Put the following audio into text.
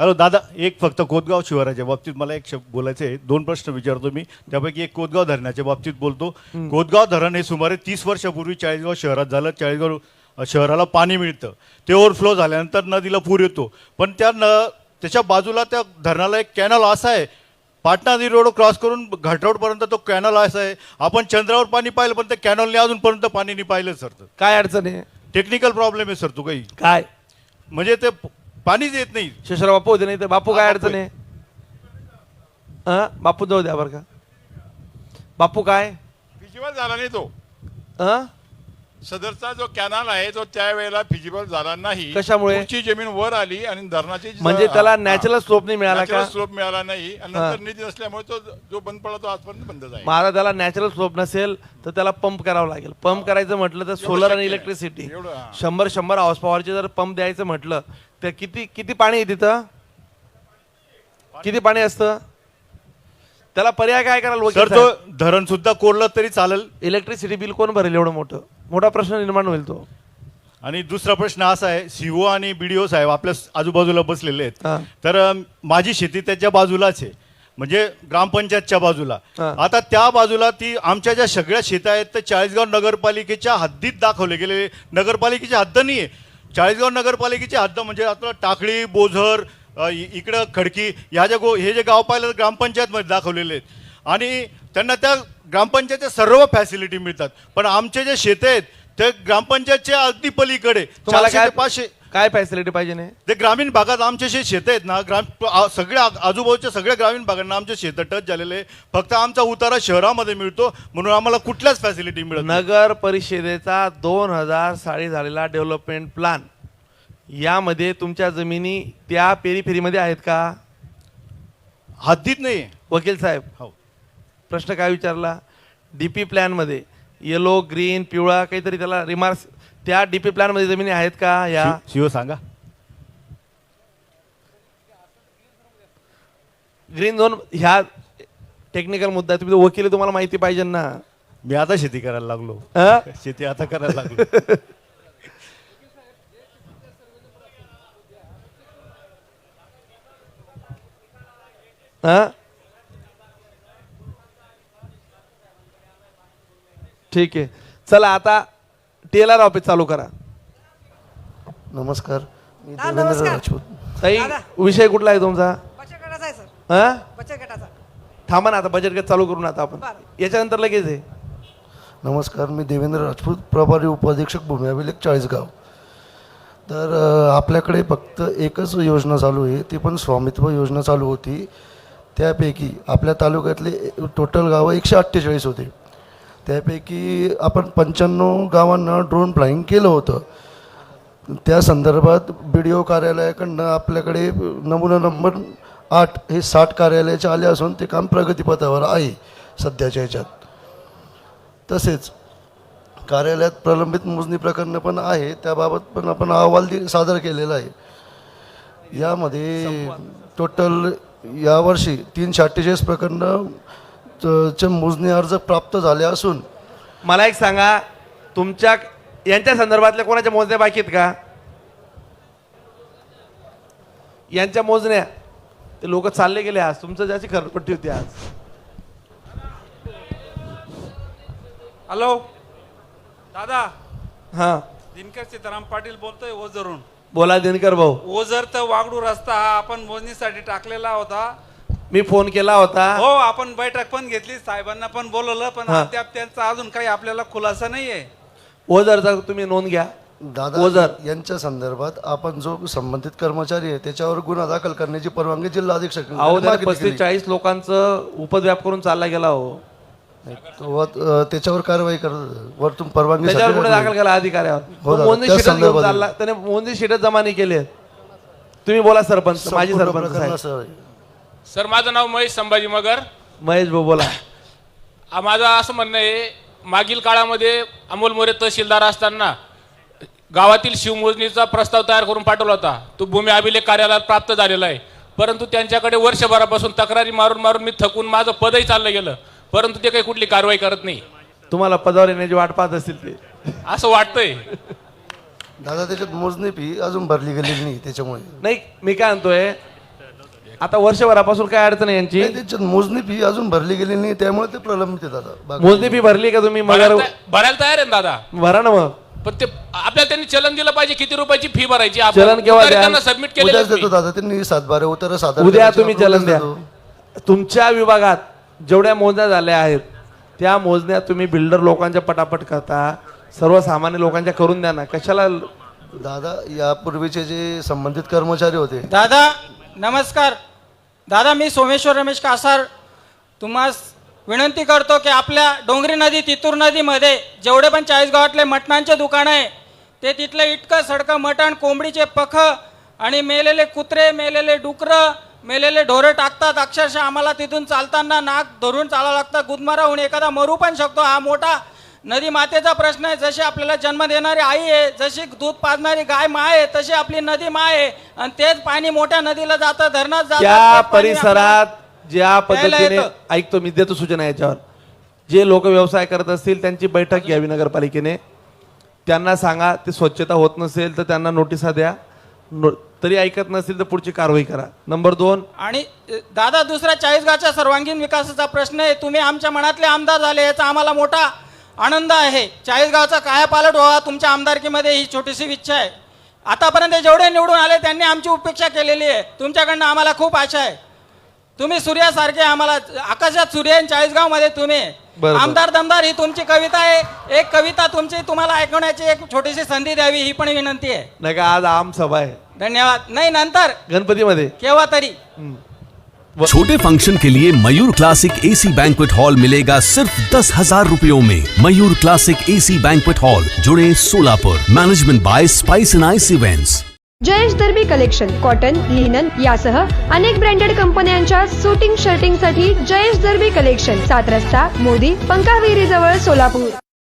Hello दादा एक फक्त कोतगाव शिवाराच्या बाबतीत मला एक शब्द बोलायचं आहे. दोन प्रश्न विचारतो मी. त्यापैकी एक कोतगाव धरणाच्या बाबतीत बोलतो. कोतगाव धरण हे सुमारे तीस वर्षापूर्वी चाळीसगाव शहरात झालं. चाळीसगाव शहराला पाणी मिळतं. ते ओव्हरफ्लो झाल्यानंतर नदीला पूर येतो. पण त्या न त्याच्या बाजूला त्या धरणाला एक कॅनल असा आहे. पाटणा नदी रोड क्रॉस करून घाटरोडपर्यंत तो कॅनल असा आहे. आपण चंद्रावर पाणी पाहिलं पण त्या कॅनलने अजूनपर्यंत पाणी नाही पाहिलं सर. काय अडचण आहे? टेक्निकल प्रॉब्लेम आहे सर तो काही. काय? म्हणजे ते पाणीच येत नाही. शेषराव बापू होते नाही तर बापू काय अडचण आहे? हा? बापू जाऊ द्या बरं का. बापू काय? फिजिबल झाला नाही तो. हा? सदरचा जो कॅनल आहे तो त्यावेळेला फिजिबल झाला नाही. कशामुळे? पुढची जमीन वर आली आणि धरणाची जी- म्हणजे त्याला हा, नॅचरल स्लोप नाही मिळाला natural का? slope मिळाला नाही. आणि. नंतर निधी नसल्यामुळे तो जो बंद पडला तो आजपर्यंत बंदच आहे. माझा त्याला नॅचरल स्लोप नसेल तर त्याला पंप करावं लागेल. पंप करायचं म्हटलं तर सोलर शक्य आणि आहे. इलेक्ट्रिसिटी एवढं, हा. शंभर शंभर हाऊस पॉवरचे जर पंप द्यायचं म्हटलं तर किती किती पाणी आहे तिथं? किती पाणी असतं? त्याला पर्याय काय करायला सर तो साहेब? धरण सुद्धा कोरलं तरी चालेल. इलेक्ट्रिसिटी बिल कोण भरेल एवढं मोठं? मोठा प्रश्न निर्माण होईल तो. आणि दुसरा प्रश्न असा आहे सीओ आणि बीडीओ साहेब आपल्या आजूबाजूला बसलेले हा. आहेत तर माझी शेती त्याच्या बाजूलाच आहे. म्हणजे ग्रामपंचायतच्या बाजूला. हा. आता त्या बाजूला ती आमच्या ज्या सगळ्या शेता आहेत त्या चाळीसगाव नगरपालिकेच्या हद्दीत दाखवले गेले नगरपालिकेची हद्द नाही आहे चाळीसगाव नगरपालिकेची हद्द म्हणजे आता टाकळी बोझर इकडं खडकी ह्या ज्या गो हे जे गाव पाहिलं तर ग्रामपंचायतमध्ये दाखवलेले आहेत आणि त्यांना त्या ग्रामपंचायतच्या सर्व फॅसिलिटी मिळतात पण आमचे जे शेत आहेत ते ग्रामपंचायतच्या अगदी पलीकडे तुम्हाला काय पाचशे काय फॅसिलिटी पाहिजे नाही ते ग्रामीण भागात आमचे जे शेत आहेत ना ग्राम सगळ्या आजूबाजूच्या सगळ्या ग्रामीण भागांना आमचे शेत टच झालेले. फक्त आमचा उतारा शहरामध्ये मिळतो म्हणून आम्हाला कुठल्याच फॅसिलिटी मिळत. नगर परिषदेचा दोन हजार साली झालेला डेव्हलपमेंट प्लॅन यामध्ये तुमच्या जमिनी त्या पेरीफेरीमध्ये आहेत का? हद्दीत नाही वकील साहेब हो. प्रश्न काय विचारला? डीपी प्लॅनमध्ये येलो ग्रीन पिवळा काहीतरी त्याला रिमार्क्स त्या डीपी प्लॅनमध्ये जमिनी आहेत का या? शिव- शिव सांगा. ग्रीन झोन ह्या टेक्निकल मुद्दा आहे. तुम्ही वकील आहे, तुम्हाला माहिती पाहिजे ना. मी आता शेती करायला लागलो? शेती आता करायला लागलो. हा? ठीक आहे. चला आता टेलर ऑफिस चालू करा. नमस्कार. मी हा, देवेंद्र नमस्कार. राजपूत. ताई दादा. विषय कुठला आहे तुमचा? बचत गटाचा आहे सर. हा? बचत गटाचा. थांबा ना आता बजेट गट चालू करू ना आता आपण. बरं. याच्यानंतर लगेच आहे. नमस्कार मी देवेंद्र राजपूत प्रभारी उपाधीक्षक भूमी अभिलेख चाळीसगाव. तर अ, आपल्याकडे फक्त एकच योजना चालू आहे ती पण स्वामित्व योजना चालू होती. त्यापैकी आपल्या तालुक्यातले टोटल गावं एकशे अठ्ठेचाळीस होते. त्यापैकी आपण पंच्याण्णव गावांना ड्रोन फ्लाईंग केलं होतं. त्या संदर्भात बी डी ओ कार्यालयाकडनं आपल्याकडे नमुना नंबर आठ हे साठ कार्यालयाचे आले असून ते काम प्रगतीपथावर आहे सध्याच्या ह्याच्यात. तसेच कार्यालयात प्रलंबित मोजणी प्रकरणं पण आहे त्याबाबत पण आपण अहवाल सादर केलेला आहे. यामध्ये टोटल यावर्षी तीनशे अठ्ठेचाळीस प्रकरणं च- मोजणी अर्ज प्राप्त झाले असून मला एक सांगा तुमच्या यांच्या संदर्भातल्या कोणाच्या मोजण्या बाकी आहेत का? यांच्या मोजण्या ते लोक चालले गेले आज तुमचं ज्याची खरपट्टी होती आज. हॅलो? दादा हा. दिनकर सीताराम पाटील बोलतोय ओझरून. बोला दिनकर भाऊ. ओझर तर वागडू रस्ता हा आपण मोजणीसाठी टाकलेला होता. मी फोन केला होता. हो आपण बैठक पण घेतली साहेबांना पण बोलवलं पण हा. अद्याप त्यांचा अजून काही आपल्याला खुलासा नाहीये. ओझरचा तुम्ही नोंद घ्या. दादा ओझर. यांच्या संदर्भात आपण जो संबंधित कर्मचारी आहे त्याच्यावर गुन्हा दाखल करण्याची परवानगी जिल्हा अधीक्षक अहो त्याने पस्तीस चाळीस लोकांचं उपद्व्याप करून चालला गेला हो. त्याच्यावर कारवाई कर वर तुम परवानगी त्याच्यावर कुठे दाखल केला अधिकाऱ्यावर? हो तो दादा, त्या घेऊन संदर्भात. चालला. त्याने जमा नाही केली तुम्ही बोला सरपंच माझी सरपंच साहेब. सर माझं नाव महेश संभाजी मगर. महेश भाऊ बोला. आ- माझं असं म्हणणं आहे मागील काळामध्ये अमोल मोरे तहसीलदार असताना गावातील शिवमोजणीचा प्रस्ताव तयार करून पाठवला होता. तो भूमी अभिलेख कार्यालयात प्राप्त झालेला आहे. परंतु त्यांच्याकडे वर्षभरापासून तक्रारी मारून मारून मी थकून माझं पदही चाललं गेलं. परंतु ते काही कुठली कारवाई करत नाही. तुम्हाला पदावर येण्याची वाट पाहत असतील ते. असं वाटतंय. दादा त्याच्यात मोजणी फी अजून भरली गेलेली नाही त्याच्यामुळे. नाही मी काय म्हणतोय आता वर्षभरापासून काय अडचण आहे यांची? नाही, त्याच्यात मोजणी फी अजून भरली गेली नाही त्यामुळे ते प्रलंबित आहे दादा. बाकी- मोजणी फी भरली का तुम्ही? मगर भरायला तया- भरायला तयार आहे ना दादा? भरा ना मग. पण ते आपल्याला त्यांनी चलन दिलं पाहिजे किती रुपयाची फी भरायची? चलन केव्हा द्याल? त्यांना सबमिट उद्याच देतो दादा त्यांनी सातबारे उतर सात उद्या तुम्ही चलन द्या. तुमच्या विभागात जेवढ्या मोजण्या झाल्या आहेत त्या मोजण्या तुम्ही बिल्डर लोकांच्या पटापट करता. सर्वसामान्य लोकांच्या करून द्या ना. कशाला? दादा यापूर्वीचे जे संबंधित कर्मचारी होते. दादा नमस्कार. दादा मी सोमेश्वर रमेश कासार. तुम्हास विनंती करतो की आपल्या डोंगरी नदी तितूर नदीमध्ये जेवढे पण चाळीसगावातले मटणांचे दुकानं आहे ते तिथलं इटकं सडकं मटण कोंबडीचे पख आणि मेलेले कुत्रे मेलेले डुकरं मेलेले ढोरं टाकतात. अक्षरशः आम्हाला तिथून चालताना नाक धरून चालावं लागतं. गुदमारा होऊन एखादा मरू पण शकतो. हा मोठा नदी मातेचा प्रश्न आहे. जशी आपल्याला जन्म देणारी आई आहे जशी दूध पाजणारी गाय माय आहे तशी आपली नदी माय आहे. आणि तेच पाणी मोठ्या नदीला जातं धरणात जातं. त्या पाणी परिसरात ज्या पद्धतीने येतं. ऐकतो मी देतो सूचना याच्यावर. जे लोक व्यवसाय करत असतील त्यांची बैठक घ्यावी नगरपालिकेने त्यांना सांगा ते स्वच्छता होत नसेल तर त्यांना नोटिसा द्या. नो- तरी ऐकत नसेल तर पुढची कारवाई करा. नंबर दोन. आणि दादा दुसरा चाळीसगावच्या सर्वांगीण विकासाचा प्रश्न आहे. तुम्ही आमच्या मनातले आमदार झाले याचा आम्हाला मोठा आनंद आहे. चाळीसगावचा कायापालट व्हावा तुमच्या आमदारकीमध्ये ही छोटीशी इच्छा आहे. आतापर्यंत जेवढे निवडून आले त्यांनी आमची उपेक्षा केलेली आहे. तुमच्याकडनं आम्हाला खूप आशा आहे. तुम्ही सूर्यासारखे आम्हाला आकाशात सूर्य चाळीसगावमध्ये तुम्ही. आमदार दमदार ही तुमची कविता आहे. एक कविता तुमची तुम्हाला ऐकवण्याची एक छोटीशी संधी द्यावी ही पण विनंती आहे. नाही का आज आम सभा आहे. धन्यवाद. नाही नंतर. गणपतीमध्ये. केव्हा तरी. छोटे फंक्शन के लिए Mayur classic AC banquet hall मिलेगा सिर्फ दस हजार रूपयों में। Mayur classic AC banquet hall जुड़े Solapur. Management by spice and ice events Jayesh Darbi collection cotton linen यासह अनेक ब्रँडेड कंपन्यांच्या सुटिंग शर्टिंगसाठी जयेश दर्बी कलेक्शन सात रस्ता मोदी पंकाविरी जवळ सोलापूर.